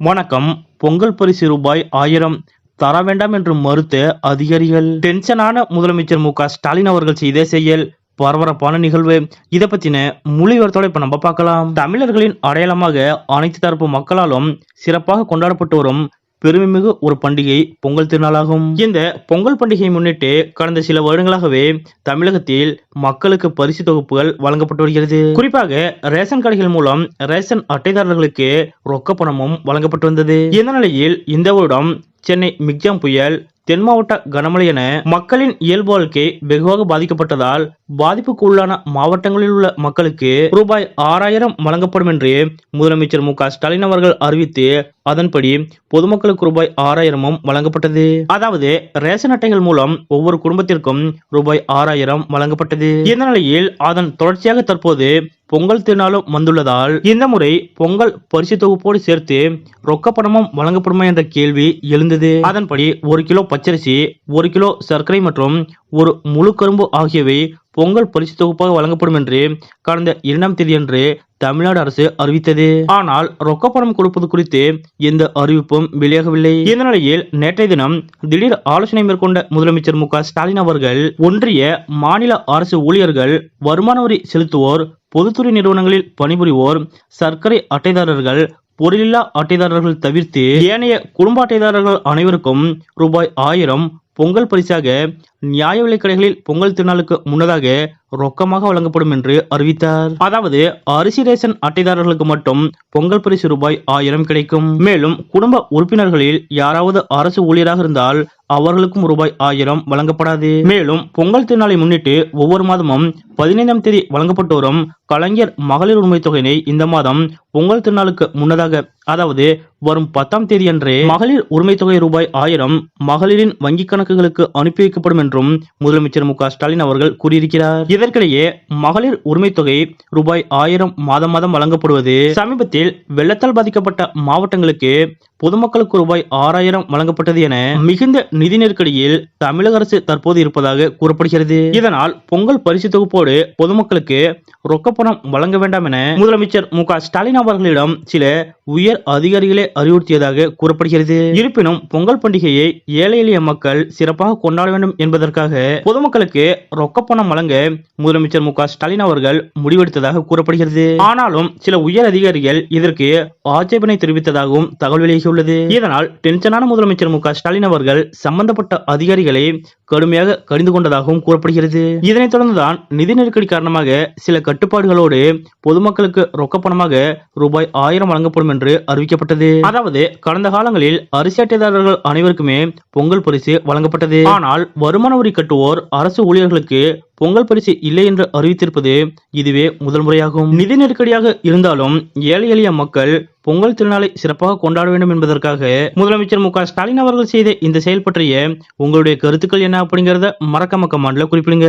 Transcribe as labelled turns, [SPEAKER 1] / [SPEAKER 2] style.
[SPEAKER 1] வணக்கம். பொங்கல் பரிசு ரூபாய் ஆயிரம் தர வேண்டாம் என்று மறுத்த அதிகாரிகள். டென்ஷனான முதலமைச்சர் மு க ஸ்டாலின் அவர்கள் செய்த செயல் பரபரப்பான நிகழ்வு. இதை பத்தின மொழிவரத்தோட இப்போ இப்ப நம்ம பார்க்கலாம். தமிழர்களின் அடையாளமாக அனைத்து தரப்பு மக்களாலும் சிறப்பாக கொண்டாடப்பட்டு வரும் பெருமைமிகு ஒரு பண்டிகை பொங்கல் திருநாளாகும். இந்த பொங்கல் பண்டிகையை முன்னிட்டு கடந்த சில வருடங்களாகவே தமிழகத்தில் மக்களுக்கு பரிசு தொகுப்புகள் வழங்கப்பட்டு வருகிறது. குறிப்பாக ரேஷன் கடைகள் மூலம் ரேஷன் அட்டைதாரர்களுக்கு ரொக்க பணமும் வழங்கப்பட்டு வந்தது. இந்த நிலையில் இந்த வருடம் சென்னை மிக்ஜாம் புயல் தென் மாவட்ட கனமழை என மக்களின் இயல்பு வாழ்க்கை வெகுவாக பாதிக்கப்பட்டதால் பாதிப்புக்கு உள்ளான மாவட்டங்களில் உள்ள மக்களுக்கு ரூபாய் ஆறாயிரம் வழங்கப்படும் என்று முதலமைச்சர் மு ஸ்டாலின் அவர்கள் அறிவித்து அதன்படி பொதுமக்களுக்கு ரூபாய் ஆறாயிரமும் வழங்கப்பட்டது. அதாவது ரேஷன் அட்டைகள் மூலம் ஒவ்வொரு குடும்பத்திற்கும் ரூபாய் ஆறாயிரம் வழங்கப்பட்டது. இந்த நிலையில் அதன் தொடர்ச்சியாக தற்போது பொங்கல் திருநாளும் வந்துள்ளதால் இந்த முறை பொங்கல் பரிசு தொகுப்போடு சேர்த்து ரொக்க பணமும் வழங்கப்படுமா என்ற கேள்வி எழுந்தது. அதன்படி ஒரு கிலோ பச்சரிசி ஒரு கிலோ சர்க்கரை மற்றும் ஒரு முழு கரும்பு ஆகியவை பொங்கல் பரிசு தொகுப்பாக வழங்கப்படும் என்று கடந்த இரண்டாம் தேதியன்று தமிழ்நாடு அரசு அறிவித்தது. ஆனால் ரொக்க பணம் கொடுப்பது குறித்து எந்த அறிவிப்பும் வெளியாகவில்லை. இந்த நிலையில் நேற்றைய தினம் திடீர் ஆலோசனை மேற்கொண்ட முதலமைச்சர் மு ஸ்டாலின் அவர்கள் ஒன்றிய மாநில அரசு ஊழியர்கள் வருமான வரி செலுத்துவோர் பொதுத்துறை நிறுவனங்களில் பணிபுரிவோர் சர்க்கரை அட்டைதாரர்கள் பொருளில்லா அட்டைதாரர்கள் தவிர்த்து ஏனைய குடும்ப அட்டைதாரர்கள் அனைவருக்கும் ரூபாய் ஆயிரம் பொங்கல் பரிசாக நியாய விலைக் கடைகளில் பொங்கல் திருநாளுக்கு முன்னதாக ரொக்கமாக வழங்கப்படும் என்று அறிவித்தார். அதாவது அரிசி ரேஷன் அட்டைதாரர்களுக்கு மட்டும் பொங்கல் பரிசு ரூபாய் ஆயிரம் கிடைக்கும். மேலும் குடும்ப உறுப்பினர்களில் யாராவது அரசு ஊழியராக இருந்தால் அவர்களுக்கும் ரூபாய் ஆயிரம் வழங்கப்படாது. மேலும் பொங்கல் திருநாளை முன்னிட்டு ஒவ்வொரு மாதமும் பதினைந்தாம் தேதி வழங்கப்பட்டு வரும் கலைஞர் மகளிர் உரிமை தொகையினை இந்த மாதம் பொங்கல் திருநாளுக்கு முன்னதாக அதாவது வரும் பத்தாம் தேதி அன்றே மகளிர் உரிமை தொகை ரூபாய் ஆயிரம் மகளிரின் வங்கிக் கணக்குகளுக்கு அனுப்பி வைக்கப்படும் என்றும் முதலமைச்சர் மு ஸ்டாலின் அவர்கள் கூறியிருக்கிறார். இதற்கிடையே மகளிர் உரிமை தொகை ரூபாய் ஆயிரம் மாதம் மாதம் வழங்கப்படுவது சமீபத்தில் வெள்ளத்தால் பாதிக்கப்பட்ட மாவட்டங்களுக்கு பொதுமக்களுக்கு ரூபாய் ஆறாயிரம் வழங்கப்பட்டது என மிகுந்த நிதி நெருக்கடியில் தமிழக அரசு தற்போது இருப்பதாக கூறப்படுகிறது. இதனால் பொங்கல் பரிசு தொகுப்போடு பொதுமக்களுக்கு ரொக்க பணம் வழங்க வேண்டாம் என முதலமைச்சர் மு ஸ்டாலின் அவர்களிடம் சில உயர் அதிகாரிகளே அறிவுறுத்தியதாக கூறப்படுகிறது. இருப்பினும் பொங்கல் பண்டிகையை ஏழை எளிய மக்கள் சிறப்பாக கொண்டாட வேண்டும் என்பது என்பதற்காக பொதுமக்களுக்கு ரொக்க பணம் வழங்க முதலமைச்சர் மு ஸ்டாலின் அவர்கள் முடிவெடுத்ததாக கூறப்படுகிறது. ஆனாலும் சில உயர் அதிகாரிகள் இதற்கு ஆட்சேபனை தெரிவித்ததாகவும் தகவல் வெளியாகியுள்ளது. இதனால் டென்ஷனான முதலமைச்சர் மு ஸ்டாலின் அவர்கள் சம்பந்தப்பட்ட அதிகாரிகளை கடுமையாக கடிந்து கொண்டதாகவும் கூறப்படுகிறது. இதனைத் தொடர்ந்துதான் நிதி நெருக்கடி காரணமாக சில கட்டுப்பாடுகளோடு பொதுமக்களுக்கு ரொக்க பணமாக ரூபாய் ஆயிரம் வழங்கப்படும் என்று அறிவிக்கப்பட்டது. அதாவது கடந்த காலங்களில் அரிசி அட்டைதாரர்கள் அனைவருக்குமே பொங்கல் பரிசு வழங்கப்பட்டது. ஆனால் வருமான வரி கட்டுவோர் அரசு ஊழியர்களுக்கு பொங்கல் பரிசு இல்லை என்று அறிவித்திருப்பது இதுவே முதல் முறையாகும். நிதி நெருக்கடியாக இருந்தாலும் ஏழை எளிய மக்கள் பொங்கல் திருநாளை சிறப்பாக கொண்டாட வேண்டும் என்பதற்காக முதலமைச்சர் மு ஸ்டாலின் அவர்கள் செய்த இந்த செயல் பற்றிய உங்களுடைய கருத்துக்கள் என்ன அப்படிங்கறத மறக்காம கமெண்ட்ல குறிப்பிடுங்க.